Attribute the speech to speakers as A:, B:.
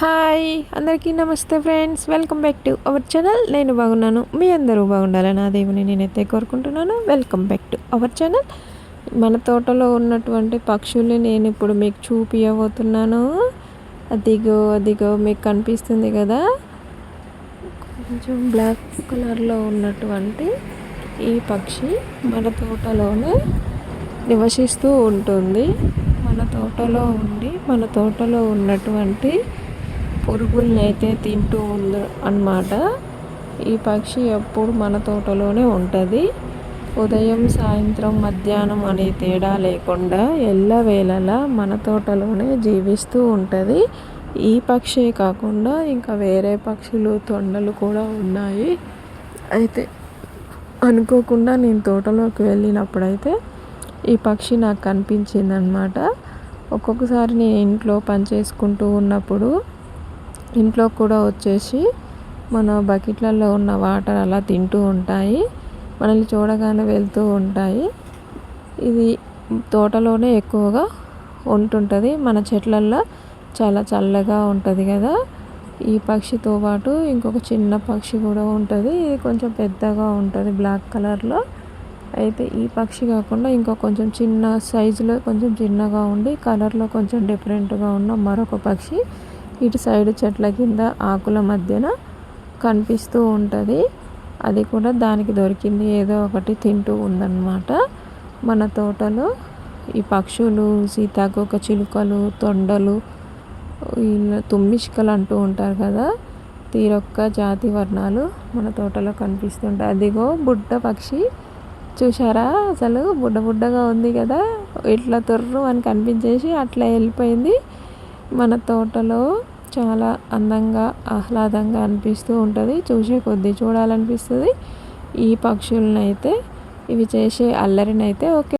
A: Hi అందరికీ నమస్తే friends. Welcome back to our channel. నేను బాగున్నాను. మీ అందరూ బాగుండాలని అదేమని దేవుని నేనైతే కోరుకుంటున్నాను. Welcome back to our channel. మన తోటలో ఉన్నటువంటి పక్షుల్ని నేను ఇప్పుడు మీకు చూపించబోతున్నాను అదిగో అదిగో మీకు కనిపిస్తుంది కదా? కొంచెం బ్లాక్ కలర్లో ఉన్నటువంటి ఈ పక్షి మన తోటలోనే నివసిస్తూ ఉంటుంది. మన తోటలో ఉండి మన తోటలో ఉన్నటువంటి పురుగుల్ని అయితే తింటూ ఉంది అన్నమాట ఈ పక్షి ఎప్పుడు మన తోటలోనే ఉంటుంది. ఉదయం సాయంత్రం మధ్యాహ్నం అనే తేడా లేకుండా ఎల్లవేళలా మన తోటలోనే జీవిస్తూ ఉంటుంది. ఈ పక్షి కాకుండా ఇంకా వేరే పక్షులు తొండలు కూడా ఉన్నాయి. అయితే అనుకోకుండా నేను తోటలోకి వెళ్ళినప్పుడైతే ఈ పక్షి నాకు కనిపించింది అనమాట ఒక్కొక్కసారి నేను ఇంట్లో పని చేసుకుంటూ ఉన్నప్పుడు ఇంట్లో కూడా వచ్చేసి మన బకెట్లలో ఉన్న వాటర్ అలా తింటూ ఉంటాయి. మనల్ని చూడగానే వెళ్తూ ఉంటాయి. ఇది తోటలోనే ఎక్కువగా ఉంటుంటుంది. మన చెట్లల్లో చాలా చల్లగా ఉంటుంది కదా. ఈ పక్షితో పాటు ఇంకొక చిన్న పక్షి కూడా ఉంటుంది. ఇది కొంచెం పెద్దగా ఉంటుంది బ్లాక్ కలర్లో. అయితే ఈ పక్షి కాకుండా ఇంకో కొంచెం చిన్న సైజులో కొంచెం చిన్నగా ఉండి కలర్లో కొంచెం డిఫరెంట్గా ఉన్న మరొక పక్షి ఇటు సైడ్ చెట్ల కింద ఆకుల మధ్యన కనిపిస్తూ ఉంటుంది. అది కూడా దానికి దొరికింది. ఏదో ఒకటి తింటూ ఉందన్నమాట. మన తోటలో ఈ పక్షులు సీతాకోక చిలుకలు తొండలు తుమ్మిష్కలు అంటూ ఉంటారు కదా తీరొక్క జాతి వర్ణాలు మన తోటలో కనిపిస్తుంటాయి. అదిగో బుడ్డ పక్షి. చూసారా అసలు బుడ్డ బుడ్డగా ఉంది కదా. ఇట్లా తొర్రు అని కనిపించేసి అట్లా వెళ్ళిపోయింది. మన తోటలో చాలా అందంగా ఆహ్లాదంగా అనిపిస్తూ ఉంటుంది. చూసే కొద్దీ చూడాలనిపిస్తుంది. ఈ పక్షులను అయితే ఇవి చేసే అల్లరినైతే ఓకే.